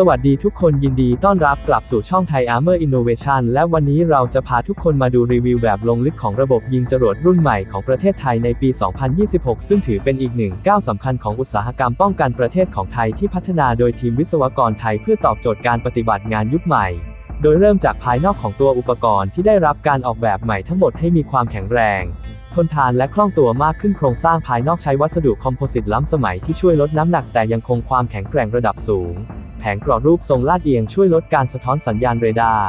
สวัสดีทุกคนยินดีต้อนรับกลับสู่ช่องไทย Armor Innovation และวันนี้เราจะพาทุกคนมาดูรีวิวแบบลงลึกของระบบยิงจรวดรุ่นใหม่ของประเทศไทยในปี 2026 ซึ่งถือเป็นอีกหนึ่งก้าวสำคัญของอุตสาหกรรมป้องกันประเทศของไทยที่พัฒนาโดยทีมวิศวกรไทยเพื่อตอบโจทย์การปฏิบัติงานยุคใหม่ โดยเริ่มจากภายนอกของตัวอุปกรณ์ที่ได้รับการออกแบบใหม่ทั้งหมดให้มีความแข็งแรงทนทานและคล่องตัวมากขึ้นโครงสร้างภายนอกใช้วัสดุคอมโพสิตล้ำสมัยที่ช่วยลดน้ำหนักแต่ยังคงความแข็งแกร่งระดับสูง แผงกรอบรูปทรงลาดเอียงช่วยลดการสะท้อนสัญญาณเรดาร์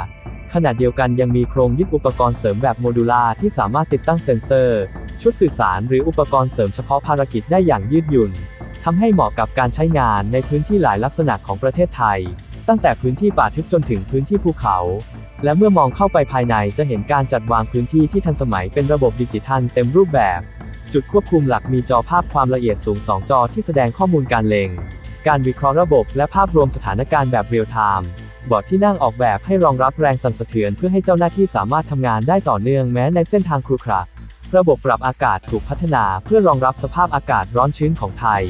ขณะเดียวกันยังมีโครงยึดอุปกรณ์เสริมแบบโมดูลาที่สามารถติดตั้งเซ็นเซอร์ ชุดสื่อสารหรืออุปกรณ์เสริมเฉพาะภารกิจได้อย่างยืดหยุ่นทำให้เหมาะกับการใช้งานในพื้นที่หลายลักษณะของประเทศไทย ตั้งแต่พื้นที่ป่าทึบจนถึงพื้นที่ภูเขา และเมื่อมองเข้าไปภายในจะเห็นการจัดวางพื้นที่ที่ทันสมัยเป็นระบบดิจิทัลเต็มรูปแบบ จุดควบคุมหลักมีจอภาพความละเอียดสูง 2 จอที่แสดงข้อมูลการเล็ง การวิเคราะห์ระบบและภาพรวมสถานการณ์แบบเรียลไทม์บอร์ดที่นั่งออกแบบให้รองรับแรงสั่นสะเทือนเพื่อให้เจ้าหน้าที่สามารถทำงานได้ต่อเนื่องแม้ในเส้นทางครุขระระบบปรับอากาศถูกพัฒนาเพื่อรองรับสภาพอากาศร้อนชื้นของไทย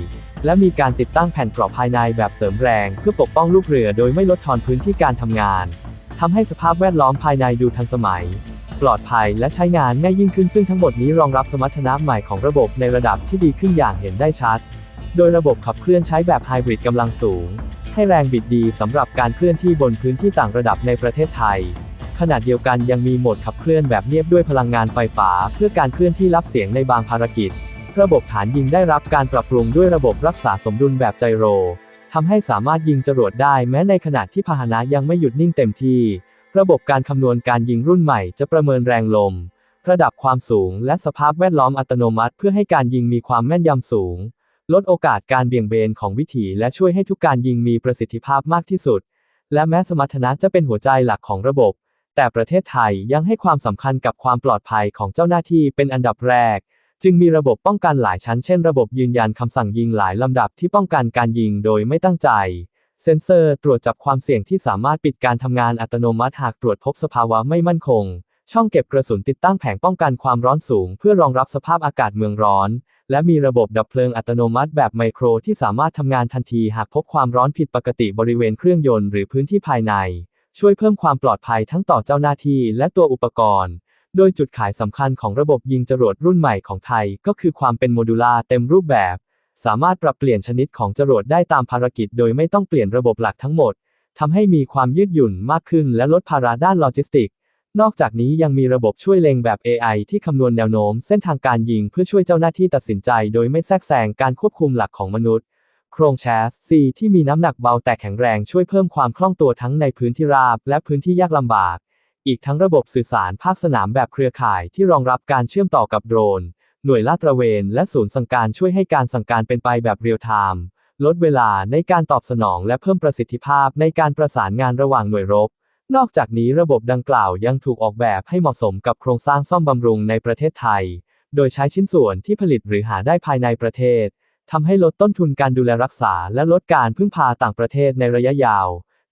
และมีการติดตั้งแผ่นกรอบภายในแบบเสริมแรง เพื่อปกป้องลูกเรือโดยไม่ลดทอนพื้นที่การทำงานทำให้สภาพแวดล้อมภายในดูทันสมัย ปลอดภัยและใช้งานง่ายยิ่งขึ้นซึ่งทั้งหมดนี้รองรับสมรรถนะใหม่ของระบบในระดับที่ดีขึ้นอย่างเห็นได้ชัด โดยระบบขับเคลื่อนใช้แบบไฮบริดกำลังสูง ให้แรงบิดดีสำหรับการเคลื่อนที่บนพื้นที่ต่างระดับในประเทศไทย ขณะเดียวกันยังมีโหมดขับเคลื่อนแบบเงียบด้วยพลังงานไฟฟ้า เพื่อการเคลื่อนที่รับเสียงในบางภารกิจ ระบบฐานยิงได้รับการปรับปรุงด้วยระบบรักษาสมดุลแบบไจโรทำให้สามารถยิงจรวดได้แม้ในขณะที่พาหนะยังไม่หยุดนิ่งเต็มที่ ระบบการคำนวณการยิงรุ่นใหม่จะประเมินแรงลม ระดับความสูงและสภาพแวดล้อมอัตโนมัติ เพื่อให้การยิงมีความแม่นยำสูง ลดโอกาสการเบี่ยงเบนของวิถีและช่วยให้ทุกการยิงมีประสิทธิภาพมากที่สุด และแม้สมรรถนะจะเป็นหัวใจหลักของระบบ แต่ประเทศไทยยังให้ความสำคัญกับความปลอดภัยของเจ้าหน้าที่เป็นอันดับแรก จึงมีระบบป้องกันหลายชั้นเช่นระบบยืนยันคำสั่งยิงหลายลำดับที่ป้องกันการยิงโดยไม่ตั้งใจ เซ็นเซอร์ตรวจจับความเสี่ยงที่สามารถปิดการทำงานอัตโนมัติหากตรวจพบสภาวะไม่มั่นคง ช่องเก็บกระสุนติดตั้งแผงป้องกันความร้อนสูง เพื่อรองรับสภาพอากาศเมืองร้อน และมีระบบดับเพลิงอัตโนมัติแบบไมโครที่สามารถทำงานทันทีหากพบความร้อนผิดปกติบริเวณเครื่องยนต์หรือพื้นที่ภายใน ช่วยเพิ่มความปลอดภัยทั้งต่อเจ้าหน้าที่และตัวอุปกรณ์ โดยจุดขายสำคัญของระบบยิงจรวดรุ่นใหม่ของไทย ก็คือความเป็นโมดูลาเต็มรูปแบบ สามารถปรับเปลี่ยนชนิดของจรวดได้ตามภารกิจ โดยไม่ต้องเปลี่ยนระบบหลักทั้งหมดทำให้มีความยืดหยุ่นมากขึ้นและลดภาระด้านโลจิสติก นอกจากนี้ยังมีระบบช่วยเล็งแบบ AI ที่คำนวณแนวโน้มเส้นทางการยิงเพื่อช่วยเจ้าหน้าที่ตัดสินใจโดยไม่แทรกแซงการควบคุมหลักของมนุษย์ โครงแชสซีที่มีน้ำหนักเบาแต่แข็งแรงช่วยเพิ่มความคล่องตัวทั้งในพื้นที่ราบและพื้นที่ยากลำบาก อีกทั้งระบบสื่อสารภาคสนามแบบเครือข่ายที่รองรับการเชื่อมต่อกับโดรน หน่วยลาดตระเวนและศูนย์สั่งการช่วยให้การสั่งการเป็นไปแบบเรียลไทม์ลดเวลาในการตอบสนองและเพิ่มประสิทธิภาพในการประสานงานระหว่างหน่วยรบ นอกจากนี้ระบบดังกล่าวยังถูกออกแบบให้เหมาะสมกับโครงสร้างซ่อมบำรุงในประเทศไทย โดยใช้ชิ้นส่วนที่ผลิตหรือหาได้ภายในประเทศ ทำให้ลดต้นทุนการดูแลรักษา และลดการพึ่งพาต่างประเทศในระยะยาว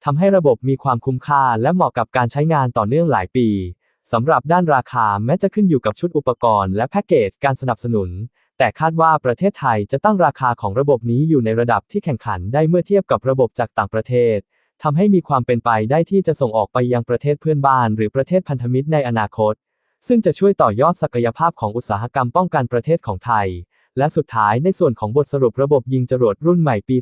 ทำให้ระบบมีความคุ้มค่าและเหมาะกับการใช้งานต่อเนื่องหลายปี สำหรับด้านราคาแม้จะขึ้นอยู่กับชุดอุปกรณ์และแพ็กเกจการสนับสนุน แต่คาดว่าประเทศไทยจะตั้งราคาของระบบนี้อยู่ในระดับที่แข่งขันได้เมื่อเทียบกับระบบจากต่างประเทศ ทำให้มีความเป็นไปได้ที่จะส่งออกไปยังประเทศเพื่อนบ้านหรือประเทศพันธมิตรในอนาคต ซึ่งจะช่วยต่อยอดศักยภาพของอุตสาหกรรมป้องกันประเทศของไทย และสุดท้ายในส่วนของบทสรุประบบยิงจรวดรุ่นใหม่ปี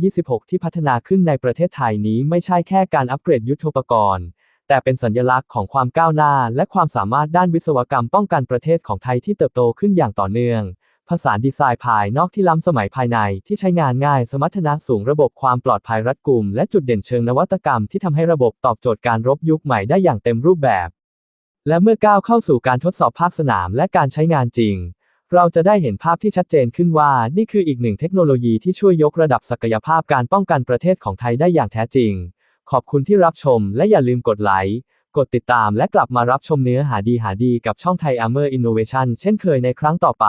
2026 ที่พัฒนาขึ้นในประเทศไทยนี้ไม่ใช่แค่การอัปเกรดยุทโธปกรณ์ แต่เป็นสัญลักษณ์ของความก้าวหน้า และความสามารถด้านวิศวกรรมป้องกันประเทศของไทยที่เติบโตขึ้นอย่างต่อเนื่อง ผสานดีไซน์ภายนอกที่ล้ำสมัยภายในที่ใช้งานง่าย สมรรถนะสูงระบบความปลอดภัยรัดกุม และจุดเด่นเชิงนวัตกรรมที่ทำให้ระบบตอบโจทย์การรบยุคใหม่ได้อย่างเต็มรูปแบบ และเมื่อก้าวเข้าสู่การทดสอบภาคสนามและการใช้งานจริง เราจะได้เห็นภาพที่ชัดเจนขึ้นว่านี่คืออีกหนึ่งเทคโนโลยีที่ช่วยยกระดับศักยภาพการป้องกันประเทศของไทยได้อย่างแท้จริง ขอบคุณที่รับชม และอย่าลืมกดไลค์กดติดตามและกลับมารับชมเนื้อหาดีหาดีกับช่องไทย Armor Innovation เช่นเคยในครั้งต่อไป